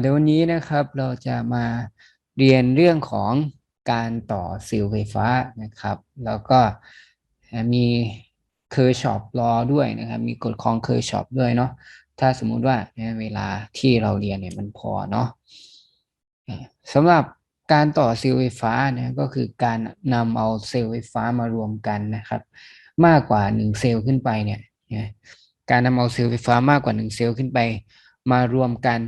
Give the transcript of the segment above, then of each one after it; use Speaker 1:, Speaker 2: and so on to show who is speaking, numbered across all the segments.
Speaker 1: เดี๋ยววันนี้นะครับเราจะมาเรียนเรื่องของการต่อเซลล์ไฟฟ้านะครับ แล้วก็มีเคอร์ชอปลอด้วยนะครับ มีกฎของเคอร์ชอปด้วยเนาะถ้าสมมุติว่าเวลาที่เราเรียนเนี่ยมันพอเนาะสำหรับการต่อเซลล์ไฟฟ้านะก็คือการนำเอาเซลล์ไฟฟ้ามารวมกันนะครับ มากกว่าหนึ่งเซลล์ขึ้นไปเนี่ยการนำเอาเซลล์ไฟฟ้ามากกว่าหนึ่งเซลล์ขึ้นไป มารวมกัน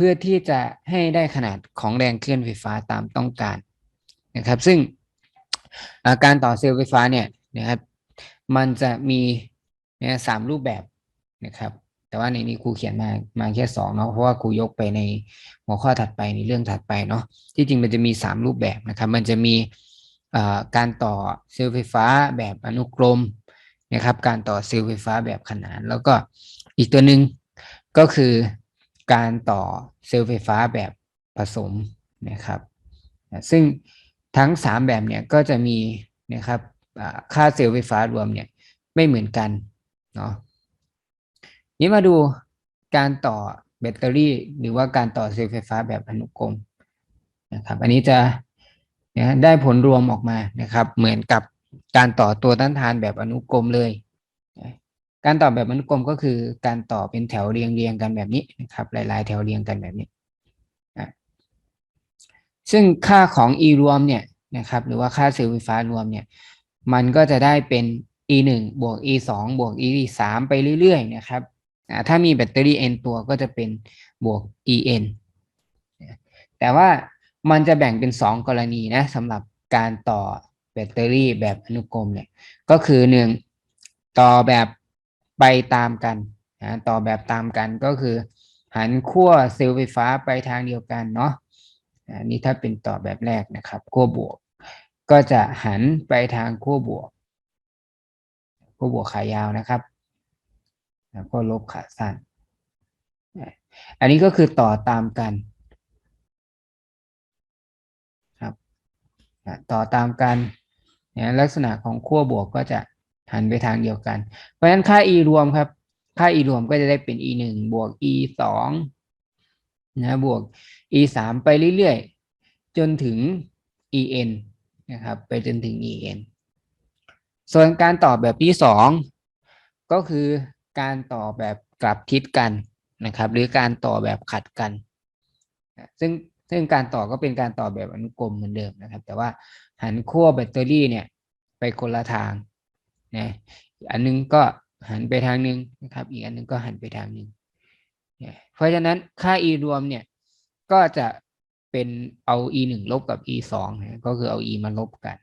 Speaker 1: เพื่อที่จะให้ได้ขนาดของแรงเคลื่อนไฟฟ้าตามต้องการนะครับ ซึ่งการต่อเซลล์ไฟฟ้าเนี่ยนะครับมันจะมีนะสามรูปแบบนะครับ แต่ว่าในนี้ครูเขียนมามาแค่สองเนาะเพราะว่าครูยกไปในหัวข้อถัดไปในเรื่องถัดไปเนาะที่จริงมันจะมีสามรูปแบบนะครับ มันจะมีการต่อเซลล์ไฟฟ้าแบบอนุกรมนะครับ การต่อเซลล์ไฟฟ้าแบบขนาน แล้วก็อีกตัวหนึ่งก็คือ การต่อเซลล์ไฟฟ้าแบบผสมนะครับซึ่งทั้ง 3 แบบเนี่ยก็จะมีนะครับค่าเซลล์ไฟฟ้ารวมเนี่ยไม่เหมือนกันเนาะนี้มาดูการต่อแบตเตอรี่ หรือว่าการต่อเซลล์ไฟฟ้าแบบอนุกรมนะครับอันนี้จะนะได้ผลรวมออกมานะครับ เหมือนกับการต่อตัวต้านทานแบบอนุกรมเลย การต่อแบบอนุกรมก็คือการต่อเป็นแถวเรียงเรียงกันแบบนี้นะครับหลาย ๆ แถวเรียงกันแบบนี้ซึ่งค่าของ e รวมเนี่ยนะครับหรือว่าค่าเซลล์ไฟฟ้ารวมเนี่ยมันก็จะได้เป็น e 1บวก e 2บวก e 3ไปเรื่อย ๆ นะครับถ้ามีแบตเตอรี่ n ตัวก็จะเป็นบวก en แต่ว่ามันจะแบ่งเป็น 2 กรณีนะสำหรับการต่อแบตเตอรี่แบบอนุกรมเนี่ยก็คือ 1 ต่อแบบ ไปตามกันนะต่อแบบตามกันก็คือ หันขั้วเซลล์ไฟฟ้าไปทางเดียวกันเนาะอันนี้ถ้าเป็นต่อแบบแรกนะครับขั้วบวก ก็จะหันไปทางขั้วบวกขั้วบวกขายาวนะครับ แล้วก็ลบขาสั้น อันนี้ก็คือต่อตามกันครับต่อตามกันลักษณะของขั้วบวกก็จะ หันไปทางเดียวกัน เพราะฉะนั้นค่า e รวมครับ ค่า e รวมก็จะได้เป็น e 1บวก e 2นะบวก e 3ไปเรื่อยๆ จนถึง en นะครับ ไปจนถึง en ส่วนการต่อแบบที่สองก็คือการต่อแบบกลับทิศกันนะครับ หรือการต่อแบบขัดกัน ซึ่งซึ่งการต่อก็เป็นการต่อแบบอนุกรมเหมือนเดิมนะครับ แต่ว่าหันขั้วแบตเตอรี่เนี่ยไปคนละทาง นะอันนึงก็หันไปทางหนึ่งนะครับ อีกอันนึงก็หันไปทางหนึ่งเพราะฉะนั้นค่า e รวมเนี่ยก็จะเป็นเอา e หนึ่งลบกับ e สองนะก็คือเอา e มาลบกัน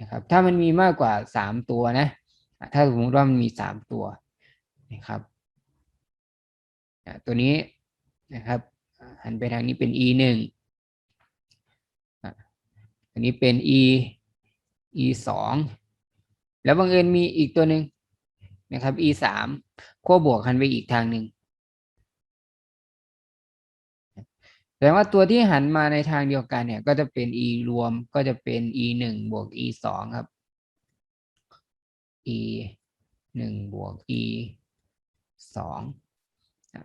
Speaker 1: นะครับ ถ้ามันมีมากกว่าสามตัวนะ ถ้าสมมติว่ามันมีสามตัวนะครับตัวนี้นะครับ หันไปทางนี้เป็น e หนึ่งอันนี้เป็น e e สอง แล้วบังเอิญมีอีกตัวหนึ่งนะครับ e สามขั้วบวกหันไปอีกทางหนึ่งแสดงว่าตัวที่หันมาในทางเดียวกันเนี่ย ก็จะเป็น e รวมก็จะเป็น e หนึ่งบวก e สองครับ e หนึ่งบวก e สอง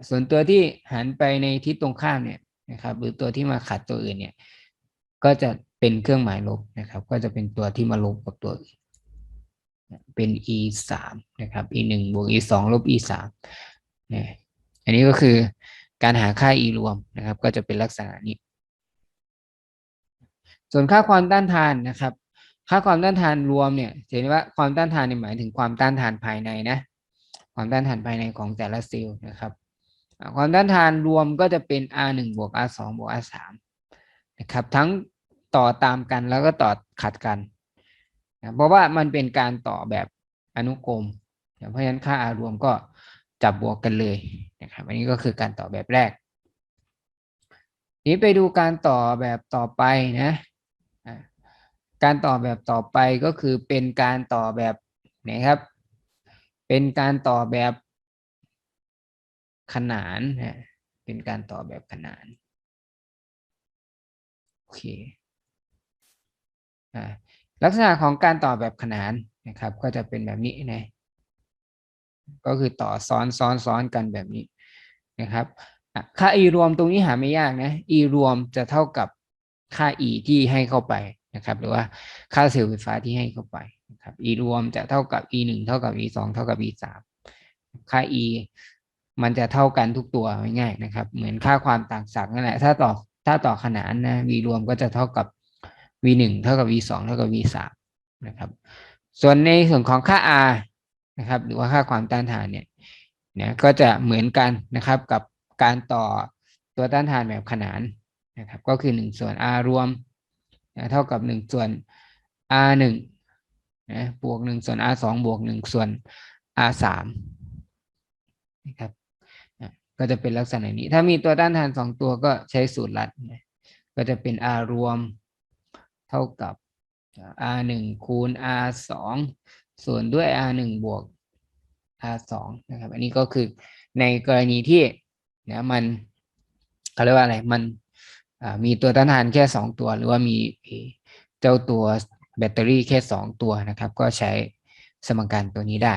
Speaker 1: ส่วนตัวที่หันไปในทิศตรงข้ามเนี่ยนะครับ หรือตัวที่มาขัดตัวอื่นเนี่ย ก็จะเป็นเครื่องหมายลบนะครับ ก็จะเป็นตัวที่มาลบกับตัวอื่น เป็น e สามนะครับ e หนึ่งบวก e สองลบ e สามนี่อันนี้ก็คือการหาค่า e รวมนะครับ ก็จะเป็นลักษณะนี้ ส่วนค่าความต้านทานนะครับ ค่าความต้านทานรวมเนี่ยเห็นว่าความต้านทานหมายถึงความต้านทานภายในนะ ความต้านทานภายในของแต่ละเซลล์นะครับความต้านทานรวมก็จะเป็น R 1บวก R 2บวก R 3นะครับ ทั้งต่อตามกันแล้วก็ต่อขัดกัน นะเพราะว่ามันเป็นการต่อแบบอนุกรมเพราะฉะนั้นค่า R รวมก็จับบวกกันเลยนะครับอันนี้ก็คือการต่อแบบแรก นี้ไปดูการต่อแบบต่อไปนะการต่อแบบต่อไปก็คือเป็นการต่อแบบไหนครับ เป็นการต่อแบบขนานนะเป็นการต่อแบบขนานโอเคอ่า ลักษณะของการต่อแบบขนานนะครับ ก็จะเป็นแบบนี้นะก็คือต่อซ้อนซ้อนซ้อนกันแบบนี้นะครับค่า e รวมตรงนี้หาไม่ยากนะ e รวมจะเท่ากับค่า e ที่ให้เข้าไปนะครับ หรือว่าค่าเซลล์ไฟฟ้าที่ให้เข้าไปนะครับ e รวมจะเท่ากับ e หนึ่งเท่ากับ e สองเท่ากับ e สามค่า e มันจะเท่ากันทุกตัวง่ายๆนะครับ เหมือนค่าความต่างศักย์นั่นแหละถ้าต่อถ้าต่อขนานนะ v รวมก็จะเท่ากับ v หนึ่งเท่ากับ v สองเท่ากับ v สามนะครับ ส่วนในส่วนของค่า r นะครับ หรือว่าค่าความต้านทานเนี่ยเนี่ยก็จะเหมือนกันนะครับกับการต่อตัวต้านทานแบบขนานนะครับ ก็คือ 1 ส่วน r รวมนะเท่ากับ 1 ส่วน r 1นะบวก 1 ส่วน r 2บวก 1 ส่วน r 3นะครับนะก็จะเป็นลักษณะนี้ ถ้ามีตัวต้านทาน 2 ตัวก็ใช้สูตรลัดนะก็จะเป็น r รวม เท่ากับ r 1คูณ r 2ส่วนด้วย r 1บวก r 2นะครับ อันนี้ก็คือในกรณีที่นะมันเขาเรียกว่าอะไร มันมีตัวต้านทานแค่สองตัว หรือว่ามีเจ้าตัวแบตเตอรี่แค่สองตัวนะครับ ก็ใช้สมการตัวนี้ได้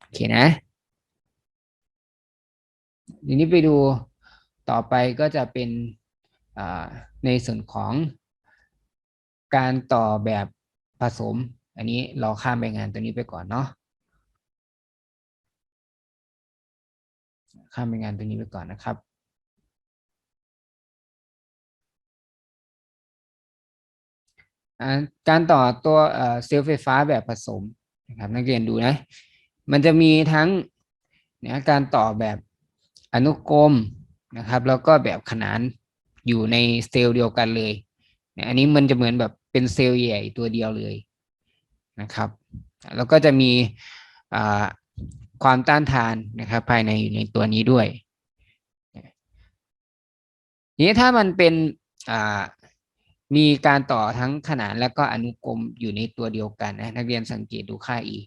Speaker 1: โอเคนะทีนี้ไปดูต่อไปก็จะเป็นในส่วนของ การต่อแบบผสม อันนี้เราข้ามไปงานตัวนี้ไปก่อนเนาะข้ามไปงานตัวนี้ไปก่อนนะครับการต่อตัวเซลล์ไฟฟ้าแบบผสมนะครับนักเรียนดูนะ มันจะมีทั้งนะการต่อแบบอนุกรมนะครับ แล้วก็แบบขนานอยู่ในเซลล์เดียวกันเลยนะอันนี้มันจะเหมือนแบบ เป็นเซลล์ใหญ่ตัวเดียวเลยนะครับ แล้วก็จะมีความต้านทานนะครับ ภายในอยู่ในตัวนี้ด้วยทีนี้ถ้ามันเป็นมีการต่อทั้งขนานและก็อนุกรมอยู่ในตัวเดียวกันนะนักเรียนสังเกตดูค่า e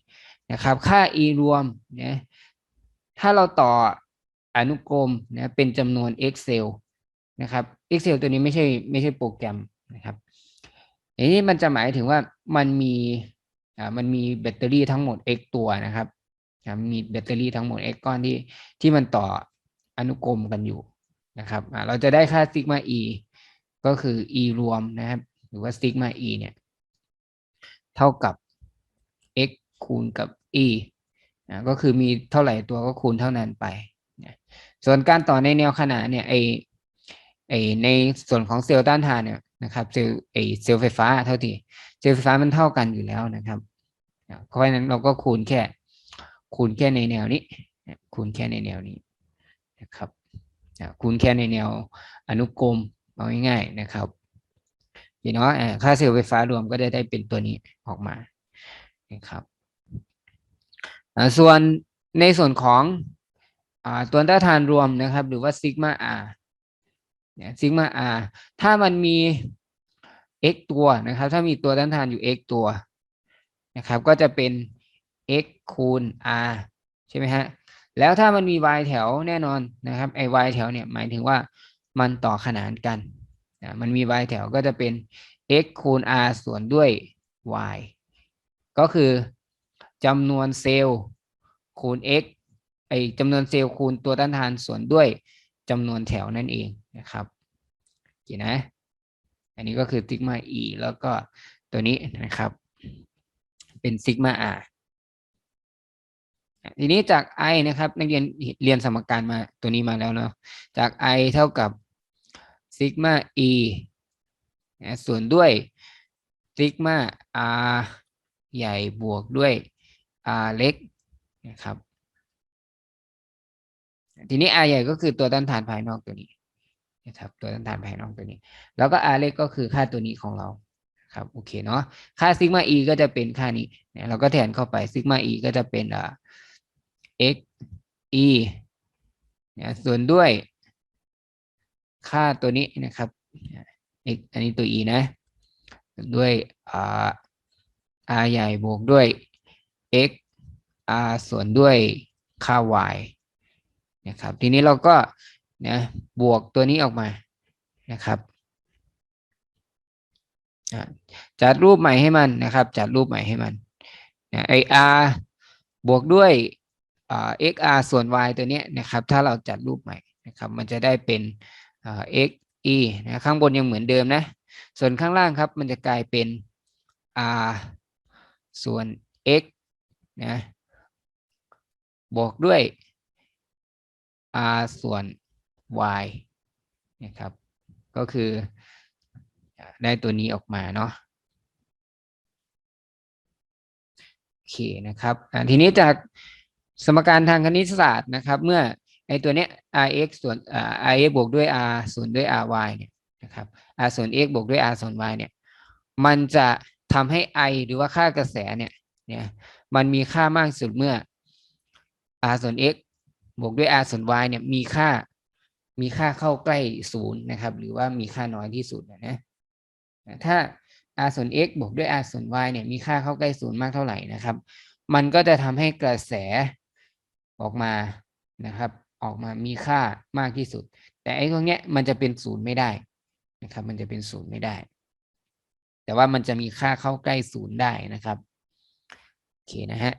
Speaker 1: นะครับ ค่า e รวมนะถ้าเราต่ออนุกรมนะเป็นจำนวน excel นะครับ excel ตัวนี้ไม่ใช่ไม่ใช่โปรแกรมนะครับ อันนี้มันจะหมายถึงว่ามันมีอ่ามันมีแบตเตอรี่ทั้งหมด x ตัวนะครับมีแบตเตอรี่ทั้งหมด x ก้อนที่ที่มันต่ออนุกรมกันอยู่นะครับเราจะได้ค่าซิกมา e ก็คือ e รวมนะครับ หรือว่าซิกมา e เนี่ย เท่ากับ x คูณกับ e นะก็คือมีเท่าไหร่ตัวก็คูณเท่านั้นไปนะส่วนการต่อในแนวขนานเนี่ยไอไอในส่วนของเซลล์ต้านทานเนี่ย นะครับเซลล์ไอเซลล์ไฟฟ้าเท่าที่เซลล์ไฟฟ้ามันเท่ากันอยู่แล้วนะครับเพราะฉะนั้นเราก็คูณแค่ คูณแค่ในแนวนี้ คูณแค่ในแนวนี้นะครับคูณแค่ในแนวอนุกรมเอาง่ายๆนะครับพี่น้องค่าเซลล์ไฟฟ้ารวมก็ได้ได้เป็นตัวนี้ออกมานะครับส่วนในส่วนของตัวต้านทานรวมนะครับ หรือว่าซิกมา r เนี่ยซิกมา r ถ้ามันมี x ตัวนะครับ ถ้ามีตัวต้านทานอยู่ x ตัวนะครับ ก็จะเป็น x คูณ r ใช่ไหมฮะแล้วถ้ามันมี y แถวแน่นอนนะครับไอ้ y แถวเนี่ยหมายถึงว่ามันต่อขนานกันนะมันมี y แถวก็จะเป็น x คูณ r ส่วนด้วย y ก็คือจำนวนเซลล์คูณ x ไอจำนวนเซลล์คูณตัวต้านทานส่วนด้วยจำนวนแถวนั่นเอง นะครับโอเคนะ อันนี้ก็คือซิกมา e แล้วก็ตัวนี้นะครับ เป็นซิกมา r ทีนี้จาก i นะครับนักเรียนเรียนสมการมาตัวนี้มาแล้วเนาะจาก i เท่ากับซิกมา e นะส่วนด้วยซิกมา r ใหญ่บวกด้วย r เล็กนะครับ ทีนี้ r ใหญ่ก็คือตัวต้านทานภายนอกตัวนี้ นะครับตัวต้านทานภายนอกตัวนี้ แล้วก็ r เล็กก็คือค่าตัวนี้ของเราครับโอเคเนาะค่าซิกมา e ก็จะเป็นค่านี้เนี่ยเราก็แทนเข้าไปซิกมา e ก็จะเป็นอ่า x e เนี่ยส่วนด้วย ค่าตัวนี้นะครับ x อันนี้ตัว e นะ ด้วย r r ใหญ่บวกด้วย x r ส่วนด้วยค่า y นะครับทีนี้เราก็ นะบวกตัวนี้ออกมานะครับจัดรูปใหม่ให้มันนะครับ จัดรูปใหม่ให้มันไอ r บวกด้วย xr ส่วน y ตัวนี้นะครับ ถ้าเราจัดรูปใหม่นะครับ มันจะได้เป็นเอ่า x e นะข้างบนยังเหมือนเดิมนะ ส่วนข้างล่างครับ มันจะกลายเป็น r ส่วน x นะบวกด้วย r ส่วน y นะครับ ก็คือได้ตัวนี้ออกมาเนาะโอเคนะครับทีนี้จากสมการทางคณิตศาสตร์นะครับ เมื่อไอตัวเนี้ย rx ส่วนอ่า rx บวกด้วย r ส่วนด้วย ry เนี่ยนะครับ r ส่วน x บวกด้วย r ส่วน y เนี่ยมันจะทำให้ i หรือว่าค่ากระแสเนี่ยเนี่ยมันมีค่ามากสุดเมื่อ r ส่วน x บวกด้วย r ส่วน y เนี่ยมีค่า มีค่าเข้าใกล้ศูนย์นะครับ หรือว่ามีค่าน้อยที่สุดนะนะถ้า r ส่วน x บวกด้วย r ส่วน y เนี่ยมีค่าเข้าใกล้ศูนย์มากเท่าไหร่นะครับ มันก็จะทำให้กระแสออกมานะครับ ออกมามีค่ามากที่สุด แต่ไอ้ตรงเนี้ยมันจะเป็นศูนย์ไม่ได้นะครับ มันจะเป็นศูนย์ไม่ได้ แต่ว่ามันจะมีค่าเข้าใกล้ศูนย์ได้นะครับโอเคนะฮะ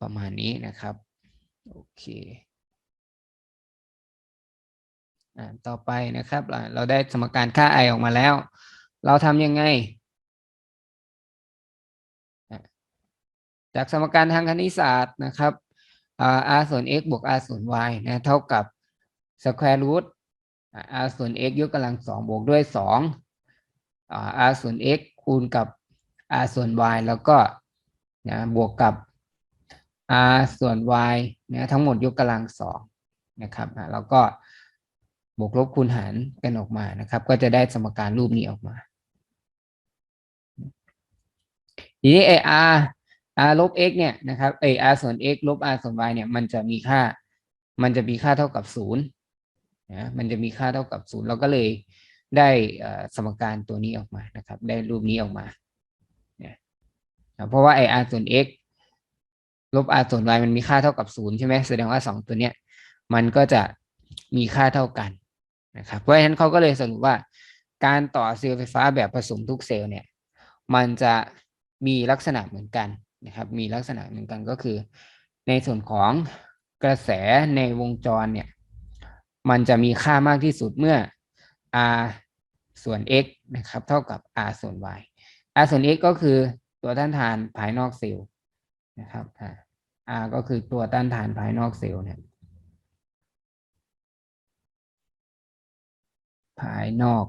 Speaker 1: ประมาณนี้นะครับ โอเค ต่อไปนะครับ เราได้สมการค่า i ออกมาแล้ว เราทำยังไง จากสมการทางคณิตศาสตร์นะครับ r ส่วน x บวก r ส่วน y นะเท่ากับ square root r ส่วน x ยกกำลังสองบวกด้วยสอง r ส่วน x คูณกับ r ส่วน y แล้วก็นะบวกกับ r ส่วน y นะทั้งหมดยกกำลังสองนะครับแล้วก็ บวกลบคูณหารกันออกมานะครับ ก็จะได้สมการรูปนี้ออกมาทีนี้ r r ลบ x เนี่ยนะครับเอ r ส่วน x ลบ r ส่วน y เนี่ยมันจะมีค่า มันจะมีค่าเท่ากับศูนย์นะมันจะมีค่าเท่ากับศูนย์เราก็เลยได้สมการตัวนี้ออกมานะครับ ได้รูปนี้ออกมาเนี่ยเพราะว่าไอ r ส่วน x ลบ r ส่วน y มันมีค่าเท่ากับศูนย์ใช่ไหมแสดงว่าสองตัวเนี้ยมันก็จะมีค่าเท่ากัน นะครับเพราะฉะนั้นเขาก็เลยสรุปว่า การต่อเซลล์ไฟฟ้าแบบผสมทุกเซลล์เนี่ยมันจะมีลักษณะเหมือนกันนะครับ มีลักษณะเหมือนกันก็คือ ในส่วนของกระแสในวงจรเนี่ยมันจะมีค่ามากที่สุดเมื่อ r ส่วน x นะครับ เท่ากับ r ส่วน y r ส่วน x ก็คือตัวต้านทานภายนอกเซลล์นะครับ r ก็คือตัวต้านทานภายนอกเซลล์เนี่ย ภายนอก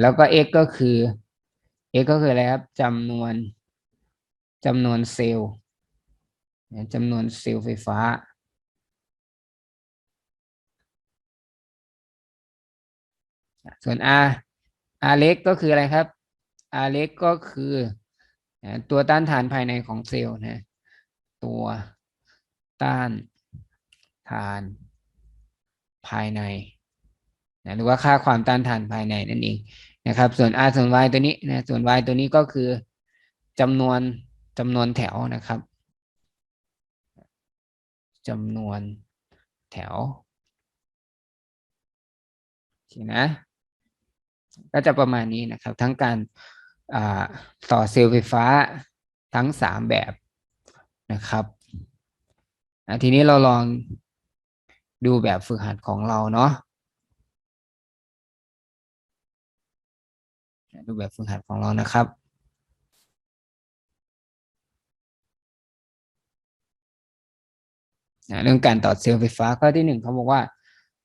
Speaker 1: แล้วก็ x ก็คือ x ก็คืออะไรครับจำนวนจำนวนเซลล์จำนวนเซลล์ไฟฟ้า ส่วน r r เล็กก็คืออะไรครับ r เล็กก็คือตัวต้านทานภายในของเซลล์นะตัวต้านทาน ภายในนะหรือว่าค่าความต้านทานภายในนั่นเองนะครับ ส่วน r ส่วน y ตัวนี้นะส่วน y ตัวนี้ก็คือจำนวนจำนวนแถวนะครับจำนวนแถวโอเคนะ ก็จะประมาณนี้นะครับ ทั้งการต่อเซลล์ไฟฟ้าทั้งสามแบบนะครับทีนี้เราลอง ดูแบบฝึกหัดของเราเนาะดูแบบฝึกหัดของเรานะครับเรื่องการต่อเซลล์ไฟฟ้าข้อที่หนึ่งเขาบอกว่า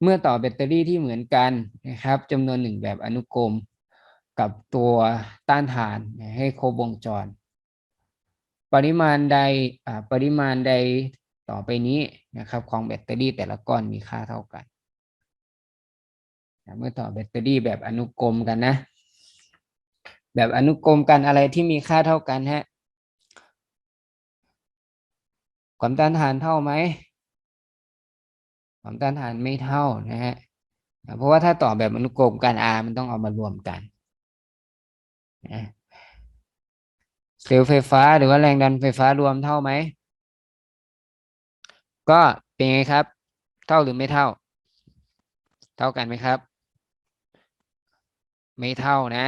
Speaker 1: เมื่อต่อแบตเตอรี่ที่เหมือนกันนะครับจำนวนหนึ่งแบบอนุกรม กับตัวต้านทานให้ครบวงจร ปริมาณใดปริมาณใด ต่อไปนี้นะครับของแบตเตอรี่แต่ละก้อนมีค่าเท่ากัน เมื่อต่อแบตเตอรี่แบบอนุกรมกันนะ แบบอนุกรมกันอะไรที่มีค่าเท่ากันฮะความต้านทานเท่าไหมความต้านทานไม่เท่านะฮะเพราะว่าถ้าต่อแบบอนุกรมกัน R มันต้องเอามารวมกันนะเซลล์ไฟฟ้าหรือว่าแรงดันไฟฟ้ารวมเท่าไหม ก็เป็นไงครับ เท่าหรือไม่เท่า เท่ากันไหมครับ ไม่เท่านะ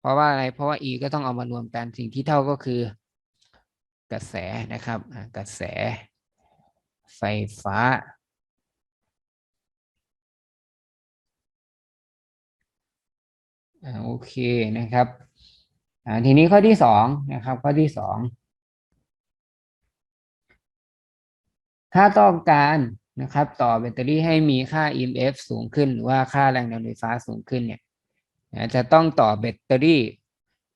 Speaker 1: เพราะว่าอะไรเพราะว่า E ก็ต้องเอามารวมกันสิ่งที่เท่าก็คือกระแสนะครับกระแส ไฟฟ้า โอเคนะครับทีนี้ข้อที่สองนะครับ ข้อที่สอง ถ้าต้องการนะครับต่อแบตเตอรี่ให้มีค่า EMF สูงขึ้น หรือว่าค่าแรงดันไฟฟ้าสูงขึ้นเนี่ยจะต้องต่อแบตเตอรี่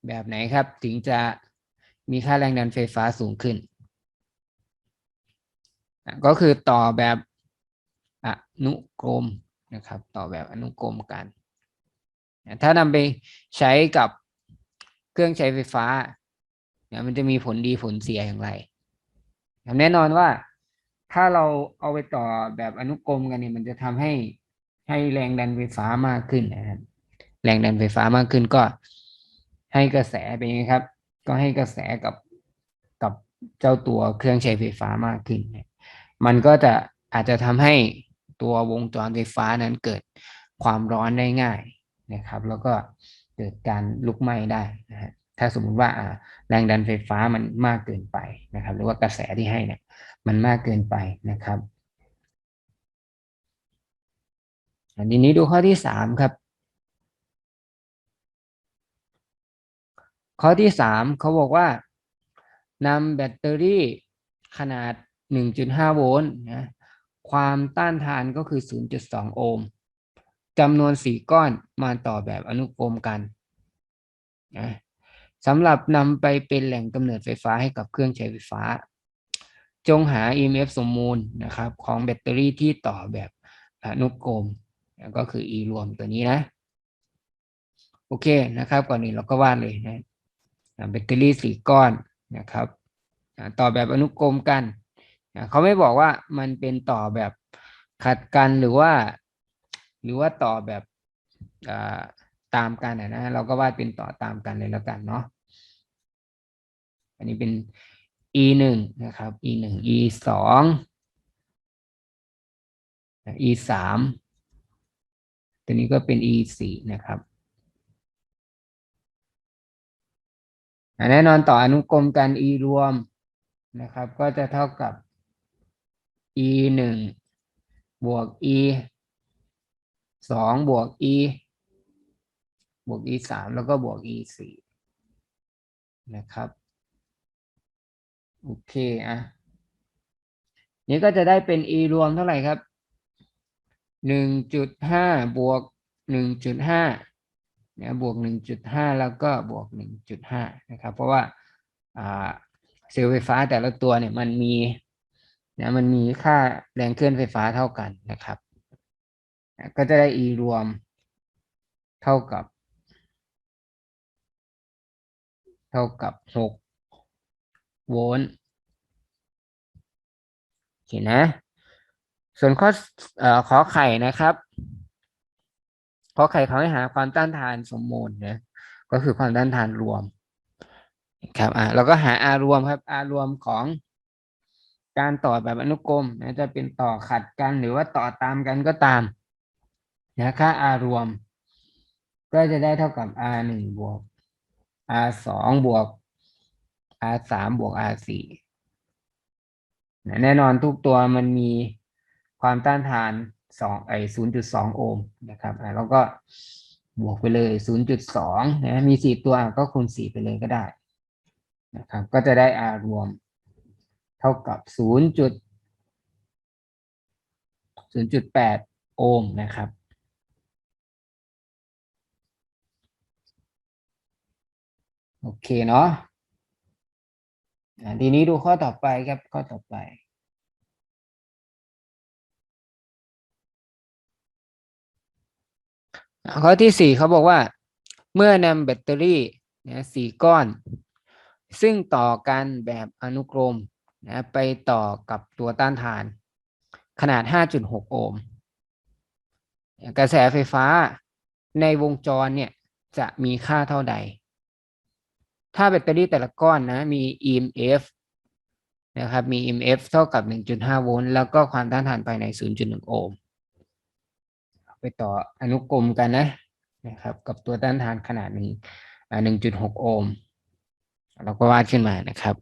Speaker 1: แบบไหนครับ ถึงจะมีค่าแรงดันไฟฟ้าสูงขึ้น ก็คือต่อแบบอนุกรมนะครับ ต่อแบบอนุกรมกัน ถ้านำไปใช้กับเครื่องใช้ไฟฟ้าเนี่ยมันจะมีผลดีผลเสียอย่างไรแน่นอนว่า ถ้าเราเอาไปต่อแบบอนุกรมกันเนี่ยมันจะทำให้ให้แรงดันไฟฟ้ามากขึ้นนะครับ แรงดันไฟฟ้ามากขึ้นก็ให้กระแสเป็นไงครับ ก็ให้กระแสกับกับเจ้าตัวเครื่องใช้ไฟฟ้ามากขึ้น มันก็จะอาจจะทำให้ตัววงจรไฟฟ้านั้นเกิดความร้อนได้ง่ายนะครับ แล้วก็เกิดการลุกไหม้ได้นะฮะถ้าสมมุติว่าแรงดันไฟฟ้ามันมากเกินไปนะครับ หรือว่ากระแสที่ให้เนี่ย มันมากเกินไปนะครับทีนี้ดูข้อที่สามครับ ข้อที่สามเขาบอกว่านำแบตเตอรี่ขนาด 1.5 โวลต์นะความต้านทานก็คือ 0.2 โอห์มจำนวน 4 ก้อนมาต่อแบบอนุกรมกันนะสำหรับนำไปเป็นแหล่งกำเนิดไฟฟ้าให้กับเครื่องใช้ไฟฟ้า จงหา EMF สมมูลนะครับของแบตเตอรี่ที่ต่อแบบอนุกรมก็คือ E รวมตัวนี้นะ โอเคนะครับ ก่อนอื่นเราก็วาดเลยนะแบตเตอรี่สี่ก้อนนะครับ ต่อแบบอนุกรมกัน เขาไม่บอกว่ามันเป็นต่อแบบขัดกันหรือว่า หรือว่าต่อแบบตามกันนะเราก็วาดเป็นต่อตามกันเลยแล้วกันเนาะอันนี้เป็น e หนึ่งนะครับ e หนึ่ง e สอง e สามตัวนี้ก็เป็น e สี่นะครับแน่นอนต่ออนุกรมกัน e รวมนะครับ ก็จะเท่ากับ e หนึ่งบวก e สองบวก e บวก e สามแล้วก็บวก e สี่นะครับ โอเคอะนี้ก็จะได้เป็น e รวมเท่าไหร่ครับหนึ่งจุดห้าบวกหนึ่งจุดห้านะบวกหนึ่งจุดห้าแล้วก็บวกหนึ่งจุดห้านะครับ เพราะว่าเซลล์ไฟฟ้าแต่ละตัวเนี่ยมันมีนะมันมีค่าแรงเคลื่อนไฟฟ้าเท่ากันนะครับ ก็จะได้ E รวมเท่ากับ เท่ากับหก โวลต์โอเคนะ ส่วนข้ออขอไข่นะครับ ขอไข่เขาให้หาความต้านทานสมมูลนะก็คือความต้านทานรวมครับอ่าเราก็หา R รวมครับ R รวมของการต่อแบบอนุกรมนะจะเป็นต่อขัดกันหรือว่าต่อตามกันก็ตามนะค่า R รวม ก็จะได้เท่ากับ R หนึ่งบวก R สองบวก R สามบวก R สี่แน่นอนทุกตัวมันมีความต้านทานสองไอศูนย์จุดสองโอห์มนะครับแล้วก็บวกไปเลยศูนย์จุดสองนะมีสี่ตัวก็คูณสี่ไปเลยก็ได้นะครับก็จะได้ R รวมเท่ากับศูนย์จุดศูนย์จุดแปดโอห์มนะครับโอเคเนาะ ทีนี้ดูข้อต่อไปครับข้อต่อไป ข้อที่สี่เขาบอกว่า เมื่อนำแบตเตอรี่นะสี่ก้อน ซึ่งต่อกันแบบอนุกรมนะไปต่อกับตัวต้านทาน ขนาด 5.6 โอห์มกระแสไฟฟ้าในวงจรเนี่ยจะมีค่าเท่าใด ถ้าแบตเตอรี่แต่ละก้อนนะมี EMF นะครับมี EMF เท่ากับ 1.5 โวลต์แล้วก็ความต้านทานภายใน 0.1 โอห์มไปต่ออนุกรมกันนะนะครับ กับตัวต้านทานขนาดนึ่งหนึ่งจุดหกโอห์มเราก็วาดขึ้นมานะครับ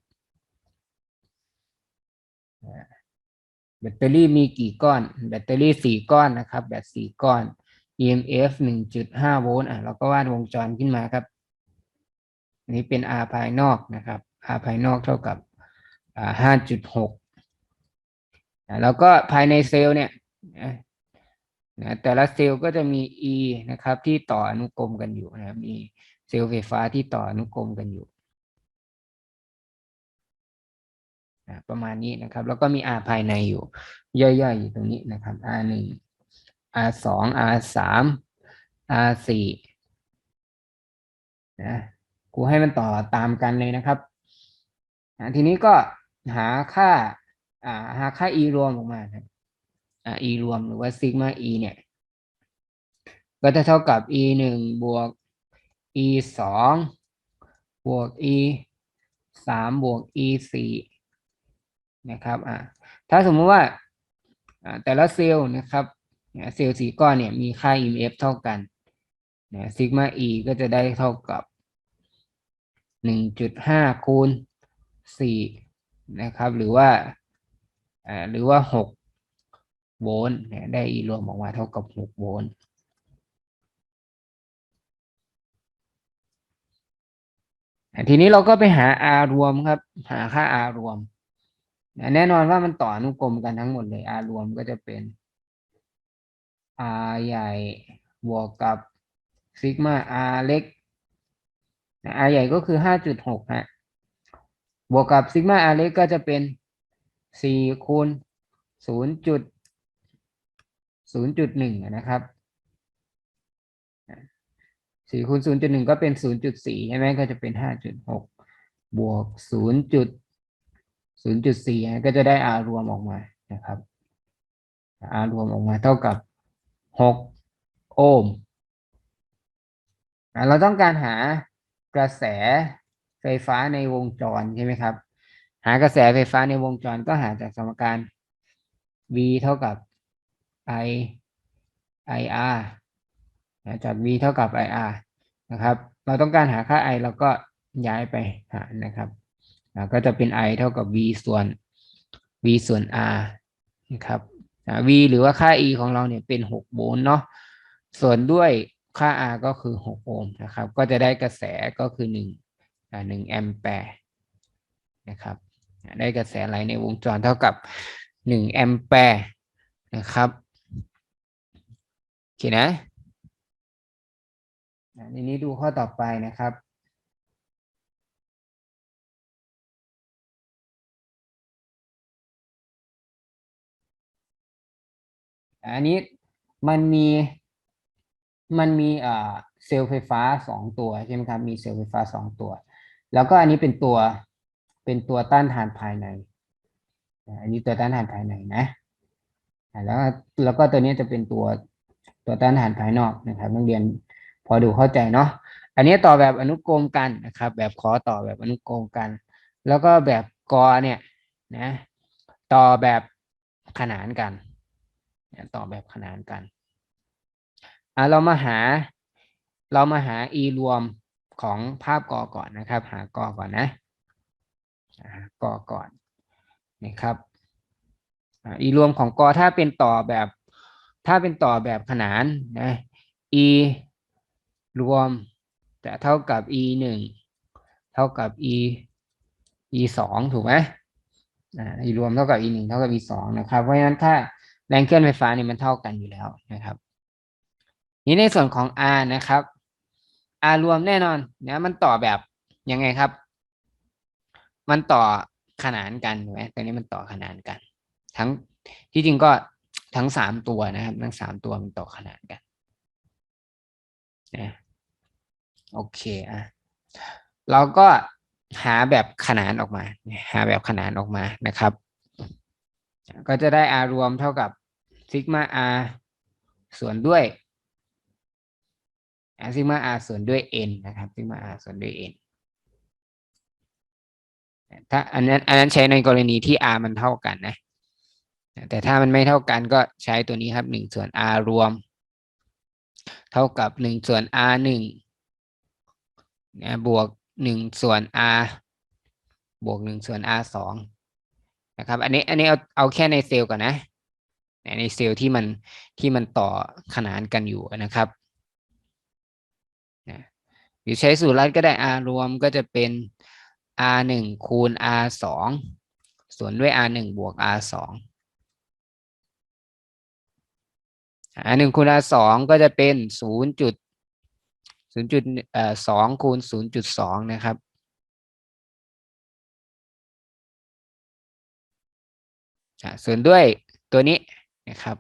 Speaker 1: แบตเตอรี่มีกี่ก้อน แบตเตอรี่สี่ก้อนนะครับ แบตสี่ก้อน EMF หนึ่งจุดห้าโวลต์อะเราก็วาดวงจรขึ้นมาครับ นี้เป็น R ภายนอกนะครับ R ภายนอกเท่ากับอ่าห้าจุดหกแล้วก็ภายในเซลล์เนี่ยนะแต่ละเซลล์ก็จะมี E นะครับ ที่ต่ออนุกรมกันอยู่นะครับมีเซลล์ไฟฟ้าที่ต่ออนุกรมกันอยู่ประมาณนี้นะครับ แล้วก็มี R ภายในอยู่ ย่อยๆอยู่ตรงนี้นะครับ R หนึ่ง R สอง R สาม R สี่นะ กูให้มันต่อตามกันเลยนะครับทีนี้ก็หาค่าหาค่า e รวมออกมาครับ e รวมหรือว่าซิกมา e เนี่ย ก็จะเท่ากับ e หนึ่งบวก e สองบวก e สามบวก e สี่นะครับอ่าถ้าสมมุติว่าอ่าแต่ละเซลล์นะครับเซลล์สีก้อนเนี่ยมีค่า EMF เท่ากันนะซิกมา e ก็จะได้เท่ากับ หนึ่งจุดห้าคูณสี่นะครับ หรือว่าหรือว่าหกโวลต์ได้ E รวมออกมาเท่ากับหกโวลต์ทีนี้เราก็ไปหา R รวมครับ หาค่า R รวม แน่นอนว่ามันต่ออนุกรมกันทั้งหมดเลย R รวมก็จะเป็น R ใหญ่บวกกับซิกมา R เล็ก R ใหญ่ก็คือห้าจุดหกฮะ บวกกับซิกมา R เล็กก็จะเป็นสี่คูณศูนย์จุดศูนย์จุดหนึ่งนะครับสี่คูณศูนย์จุดหนึ่งก็เป็นศูนย์จุดสี่ใช่ไหมก็จะเป็นห้าจุดหกบวกศูนย์จุดศูนย์จุดสี่ก็จะได้ R รวมออกมานะครับ R รวมออกมาเท่ากับหกโอห์มเราต้องการหา กระแสไฟฟ้าในวงจรใช่ไหมครับ หากระแสไฟฟ้าในวงจรก็หาจากสมการ V เท่ากับ I IR จาก V เท่ากับ IR นะครับ เราต้องการหาค่า I เราก็ย้ายไปหารนะครับก็จะเป็น I เท่ากับ V ส่วน V ส่วน R นะครับ V หรือว่าค่า E ของเราเนี่ยเป็น 6 โวลต์เนาะส่วนด้วย ค่า R ก็คือ 6 โอห์มนะครับ ก็จะได้กระแสก็คือ1อ่า1แอมแปร์นะครับ ได้กระแสไหลในวงจรเท่ากับ 1 แอมแปร์นะครับโอเคนะทีนี้ดูข้อต่อไปนะครับอันนี้มันมี มันมีเซลล์ไฟฟ้าสองตัวใช่ไหมครับมีเซลล์ไฟฟ้าสองตัว แล้วก็อันนี้เป็นตัวเป็นตัวต้านทานภายใน อันนี้ตัวต้านทานภายในนะแล้วแล้วก็ตัวนี้จะเป็นตัวตัวต้านทานภายนอกนะครับนักเรียนพอดูเข้าใจเนาะอันนี้ต่อแบบอนุกรมกันนะครับ แบบขอต่อแบบอนุกรมกัน แล้วก็แบบกอเนี่ยนะต่อแบบขนานกันต่อแบบขนานกัน อะเรามาหา เรามาหา e รวมของภาพกอก่อนนะครับ หากอก่อนนะกอก่อนนะครับ e รวมของกอถ้าเป็นต่อแบบ ถ้าเป็นต่อแบบขนานนะ e รวมจะเท่ากับ e หนึ่งเท่ากับ e e สองถูกไหมอ่า e รวมเท่ากับ e หนึ่งเท่ากับ e สองนะครับ เพราะฉะนั้นถ้าแรงเคลื่อนไฟฟ้านี่มันเท่ากันอยู่แล้วนะครับ นี้ในส่วนของ R นะครับ R รวมแน่นอนนะมันต่อแบบยังไงครับ มันต่อขนานกันถูกไหมตัวนี้มันต่อขนานกัน ทั้งที่จริงก็ทั้งสามตัวนะครับ ทั้งสามตัวมันต่อขนานกันนะโอเคอะเราก็หาแบบขนานออกมา หาแบบขนานออกมานะครับ ก็จะได้ R รวมเท่ากับซิกมา R ส่วนด้วย ซิกมา R ส่วนด้วย n นะครับซิกมา R ส่วนด้วย n ถ้าอันนั้นอันนั้นใช้ในกรณีที่ R มันเท่ากันนะ แต่ถ้ามันไม่เท่ากันก็ใช้ตัวนี้ครับหนึ่งส่วน R รวม เท่ากับหนึ่งส่วน R หนึ่งบวกหนึ่งส่วน R บวกหนึ่งส่วน R สองนะครับอันนี้อันนี้เอาเอาแค่ในเซลล์ก่อนนะในเซลล์ที่มันที่มันต่อขนานกันอยู่นะครับ รือใช้สูตรลัดก็ได้ r รวมก็จะเป็น r หนึ่งคูณ r สองส่วนด้วย r หนึ่งบวก r สอง r หนึ่งคูณ r สองก็จะเป็นศูนย์จุดศูนย์จุดเอ่อสองคูณศูนะครับส่วนด้วยตัวนี้นะครับ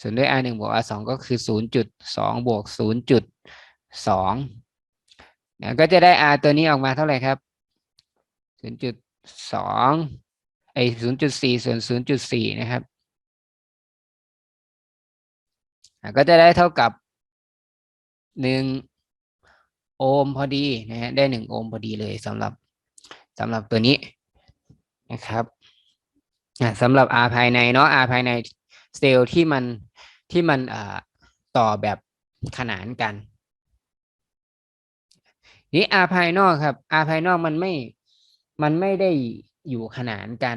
Speaker 1: ส่วนด้วย r หนึ่งบวก r สองก็คือศูนย์จุดสองบวกศูนย์จุด สองก็จะได้ r ตัวนี้ออกมาเท่าไหร่ครับศูนย์จุดสองไอศูนย์จุดสี่ส่วนศูนย์จุดสี่นะครับ ก็จะได้เท่ากับหนึ่งโอห์มพอดีนะฮะได้หนึ่งโอห์มพอดีเลยสำหรับสำหรับตัวนี้นะครับสำหรับ R ภายในเนาะ R ภายในเซลล์ที่มันที่มันต่อแบบขนานกัน นี่ R ภายนอกครับ R ภายนอกมันไม่มันไม่ได้อยู่ขนานกัน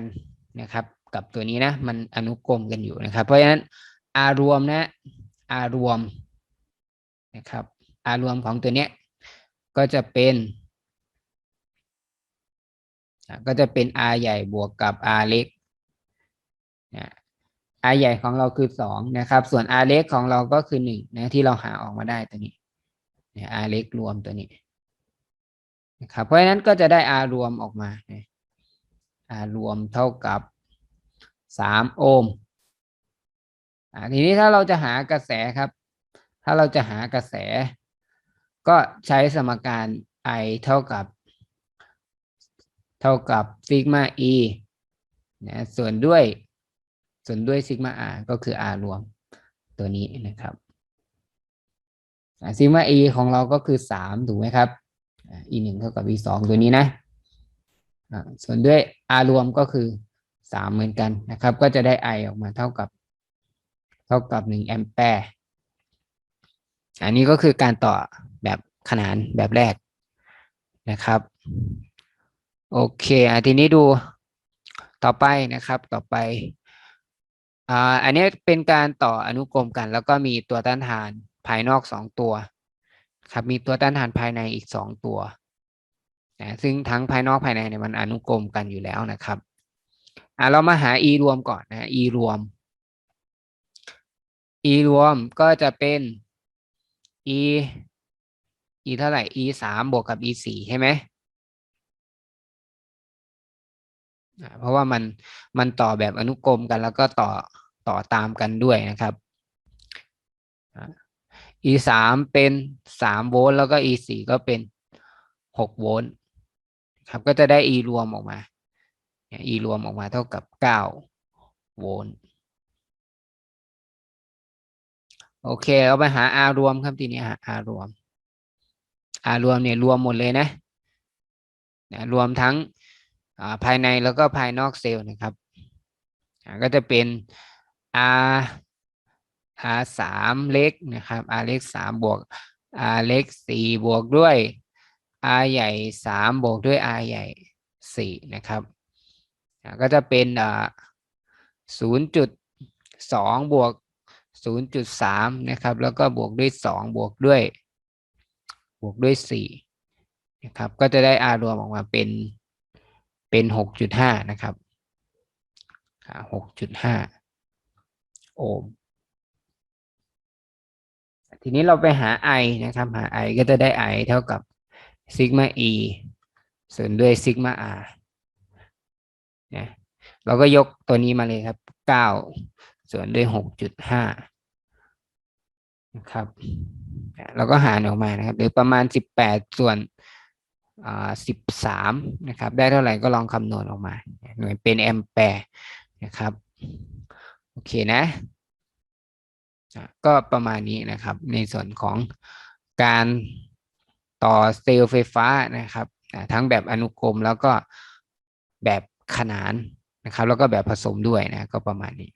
Speaker 1: นะครับ กับตัวนี้นะ มันอนุกรมกันอยู่นะครับ เพราะฉะนั้น R รวมนะ R รวมนะครับ R รวมของตัวเนี้ยก็จะเป็น ก็จะเป็น R ใหญ่บวกกับ R เล็กนะ R ใหญ่ของเราคือสองนะครับ ส่วน R เล็กของเราก็คือหนึ่งนะที่เราหาออกมาได้ตัวนี้ R เล็กรวมตัวนี้ นะครับเพราะฉะนั้นก็จะได้ R รวมออกมานะ R รวมเท่ากับสามโอห์มทีนี้ถ้าเราจะหากระแสครับ ถ้าเราจะหากระแส ก็ใช้สมการ I เท่ากับ เท่ากับซิกมา E นะส่วนด้วยส่วนด้วยซิกมา R ก็คือ R รวมตัวนี้นะครับซิกมา E ของเราก็คือสามถูกไหมครับ E หนึ่งเท่ากับ E สองตัวนี้นะส่วนด้วย R รวมก็คือสามเหมือนกันนะครับ ก็จะได้ I ออกมาเท่ากับ เท่ากับหนึ่งแอมแปร์อันนี้ก็คือการต่อแบบขนานแบบแรกนะครับโอเคอทีนี้ดูต่อไปนะครับต่อไปอ่าอันนี้เป็นการต่ออนุกรมกัน แล้วก็มีตัวต้านทานภายนอกสองตัว ครับมีตัวต้านทานภายในอีกสองตัวนะซึ่งทั้งภายนอกภายในเนี่ยมันอนุกรมกันอยู่แล้วนะครับอะเรามาหา e รวมก่อนนะ e รวม e รวมก็จะเป็น e e เท่าไหร่ e สามบวกกับ e สี่ใช่ไหมเพราะว่ามันมันต่อแบบอนุกรมกันแล้วก็ต่อต่อตามกันด้วยนะครับ e สามเป็นสามโวลต์แล้วก็ e สี่ก็เป็นหกโวลต์ครับก็จะได้ e รวมออกมา e รวมออกมาเท่ากับเก้าโวลต์โอเคเอาไปหา r รวมครับทีนี้หา r รวม r รวมเนี่ยรวมหมดเลยนะนะรวมทั้งภายในแล้วก็ภายนอกเซลล์นะครับ ก็จะเป็น r r สามเล็กนะครับ r เล็กสามบวก r เล็กสี่บวกด้วย r ใหญ่สามบวกด้วย r ใหญ่สี่นะครับ ก็จะเป็นศูนย์จุดสองบวกศูนย์จุดสามนะครับ แล้วก็บวกด้วยสองบวกด้วย บวกด้วยสี่นะครับ ก็จะได้ R รวมออกมาเป็น เป็นหกจุดห้านะครับหกจุดห้าโอห์ม ทีนี้เราไปหา I นะครับหา I ก็จะได้ I เท่ากับซิกมา E ส่วนด้วยซิกมา R นะเราก็ยกตัวนี้มาเลยครับเก้าส่วนด้วยหกจุดห้านะครับเราก็หารออกมานะครับ หรือประมาณสิบแปดส่วนอ่าสิบสามนะครับ ได้เท่าไหร่ก็ลองคำนวณออกมา หน่วยเป็นแอมแปร์นะครับ โอเคนะ ก็ประมาณนี้นะครับ ในส่วนของการต่อเซลล์ไฟฟ้านะครับทั้งแบบอนุกรมแล้วก็แบบขนานนะครับ แล้วก็แบบผสมด้วยนะก็ประมาณนี้